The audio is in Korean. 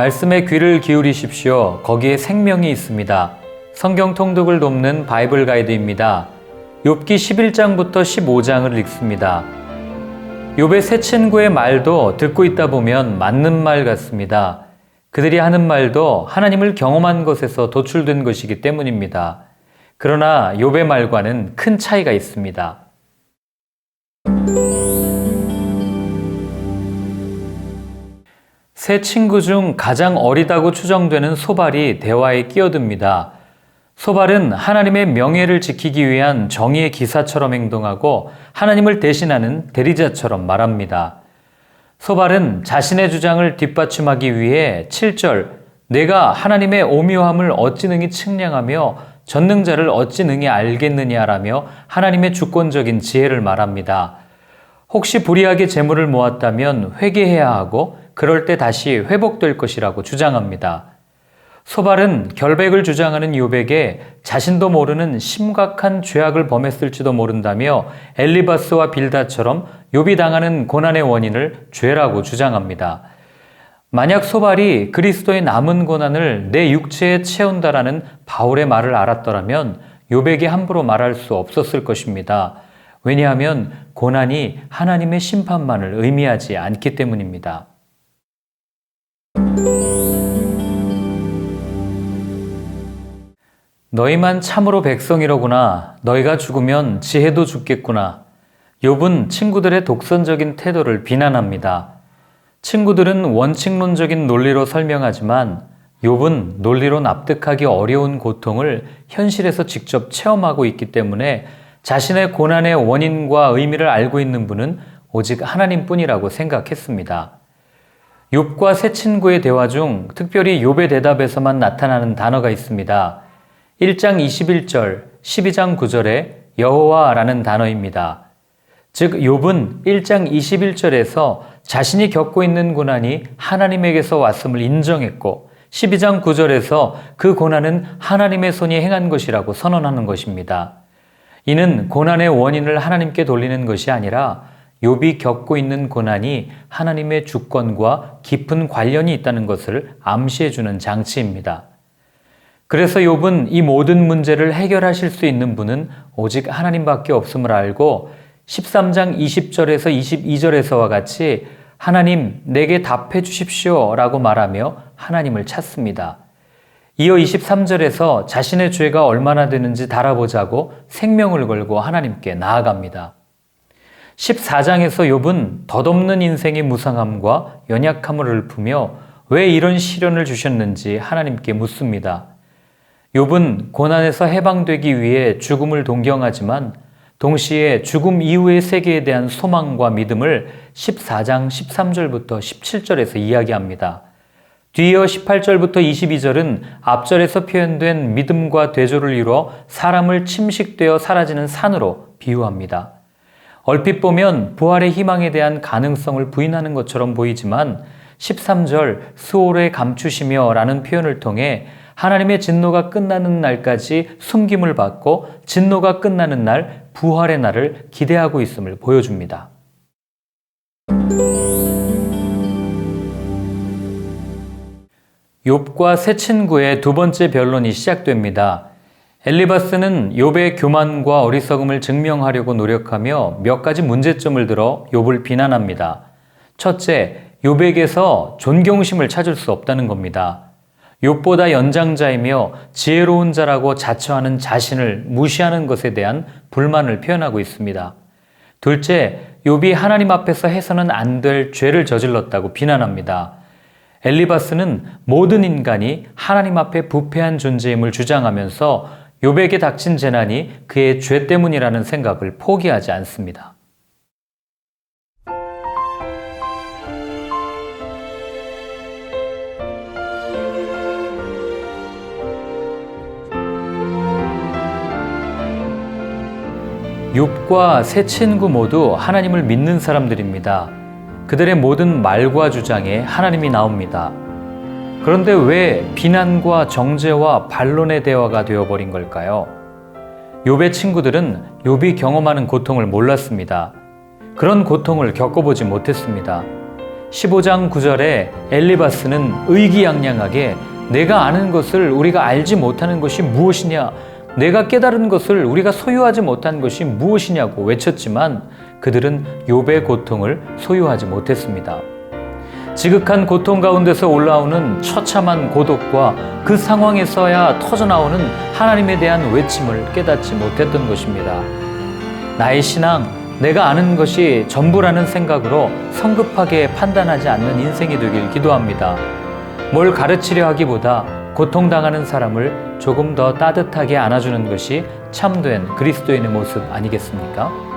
말씀에 귀를 기울이십시오. 거기에 생명이 있습니다. 성경 통독을 돕는 바이블 가이드입니다. 욥기 11장부터 15장을 읽습니다. 욥의 세 친구의 말도 듣고 있다 보면 맞는 말 같습니다. 그들이 하는 말도 하나님을 경험한 것에서 도출된 것이기 때문입니다. 그러나 욥의 말과는 큰 차이가 있습니다. 세 친구 중 가장 어리다고 추정되는 소발이 대화에 끼어듭니다. 소발은 하나님의 명예를 지키기 위한 정의의 기사처럼 행동하고 하나님을 대신하는 대리자처럼 말합니다. 소발은 자신의 주장을 뒷받침하기 위해 7절 내가 하나님의 오묘함을 어찌 능히 측량하며 전능자를 어찌 능히 알겠느냐라며 하나님의 주권적인 지혜를 말합니다. 혹시 불의하게 재물을 모았다면 회개해야 하고 그럴 때 다시 회복될 것이라고 주장합니다. 소발은 결백을 주장하는 요백에 자신도 모르는 심각한 죄악을 범했을지도 모른다며 엘리바스와 빌다처럼 욥이 당하는 고난의 원인을 죄라고 주장합니다. 만약 소발이 그리스도의 남은 고난을 내 육체에 채운다라는 바울의 말을 알았더라면 요백이 함부로 말할 수 없었을 것입니다. 왜냐하면 고난이 하나님의 심판만을 의미하지 않기 때문입니다. 너희만 참으로 백성이로구나. 너희가 죽으면 지혜도 죽겠구나. 욥은 친구들의 독선적인 태도를 비난합니다. 친구들은 원칙론적인 논리로 설명하지만 욥은 논리로 납득하기 어려운 고통을 현실에서 직접 체험하고 있기 때문에 자신의 고난의 원인과 의미를 알고 있는 분은 오직 하나님뿐이라고 생각했습니다. 욥과 세 친구의 대화 중 특별히 욥의 대답에서만 나타나는 단어가 있습니다. 1장 21절, 12장 9절에 여호와라는 단어입니다. 즉 욥은 1장 21절에서 자신이 겪고 있는 고난이 하나님에게서 왔음을 인정했고 12장 9절에서 그 고난은 하나님의 손이 행한 것이라고 선언하는 것입니다. 이는 고난의 원인을 하나님께 돌리는 것이 아니라 욥이 겪고 있는 고난이 하나님의 주권과 깊은 관련이 있다는 것을 암시해 주는 장치입니다. 그래서 욥은 이 모든 문제를 해결하실 수 있는 분은 오직 하나님밖에 없음을 알고 13장 20절에서 22절에서와 같이 하나님 내게 답해 주십시오 라고 말하며 하나님을 찾습니다. 이어 23절에서 자신의 죄가 얼마나 되는지 달아보자고 생명을 걸고 하나님께 나아갑니다. 14장에서 욥은 덧없는 인생의 무상함과 연약함을 읊으며 왜 이런 시련을 주셨는지 하나님께 묻습니다. 욥은 고난에서 해방되기 위해 죽음을 동경하지만 동시에 죽음 이후의 세계에 대한 소망과 믿음을 14장 13절부터 17절에서 이야기합니다. 뒤이어 18절부터 22절은 앞절에서 표현된 믿음과 대조를 이루어 사람을 침식되어 사라지는 산으로 비유합니다. 얼핏 보면 부활의 희망에 대한 가능성을 부인하는 것처럼 보이지만 13절 수월에 감추시며 라는 표현을 통해 하나님의 진노가 끝나는 날까지 숨김을 받고 진노가 끝나는 날 부활의 날을 기대하고 있음을 보여줍니다. 욥과 새 친구의 두 번째 변론이 시작됩니다. 엘리바스는 욥의 교만과 어리석음을 증명하려고 노력하며 몇 가지 문제점을 들어 욥을 비난합니다. 첫째, 욥에게서 존경심을 찾을 수 없다는 겁니다. 욥보다 연장자이며 지혜로운 자라고 자처하는 자신을 무시하는 것에 대한 불만을 표현하고 있습니다. 둘째, 욥이 하나님 앞에서 해서는 안 될 죄를 저질렀다고 비난합니다. 엘리바스는 모든 인간이 하나님 앞에 부패한 존재임을 주장하면서 욥에게 닥친 재난이 그의 죄 때문이라는 생각을 포기하지 않습니다. 욥과 세 친구 모두 하나님을 믿는 사람들입니다. 그들의 모든 말과 주장에 하나님이 나옵니다. 그런데 왜 비난과 정죄와 반론의 대화가 되어버린 걸까요? 욥의 친구들은 욥이 경험하는 고통을 몰랐습니다. 그런 고통을 겪어보지 못했습니다. 15장 9절에 엘리바스는 의기양양하게 내가 아는 것을 우리가 알지 못하는 것이 무엇이냐? 내가 깨달은 것을 우리가 소유하지 못한 것이 무엇이냐고 외쳤지만 그들은 욥의 고통을 소유하지 못했습니다. 지극한 고통 가운데서 올라오는 처참한 고독과 그 상황에서야 터져나오는 하나님에 대한 외침을 깨닫지 못했던 것입니다. 나의 신앙, 내가 아는 것이 전부라는 생각으로 성급하게 판단하지 않는 인생이 되길 기도합니다. 뭘 가르치려 하기보다 고통당하는 사람을 조금 더 따뜻하게 안아주는 것이 참된 그리스도인의 모습 아니겠습니까?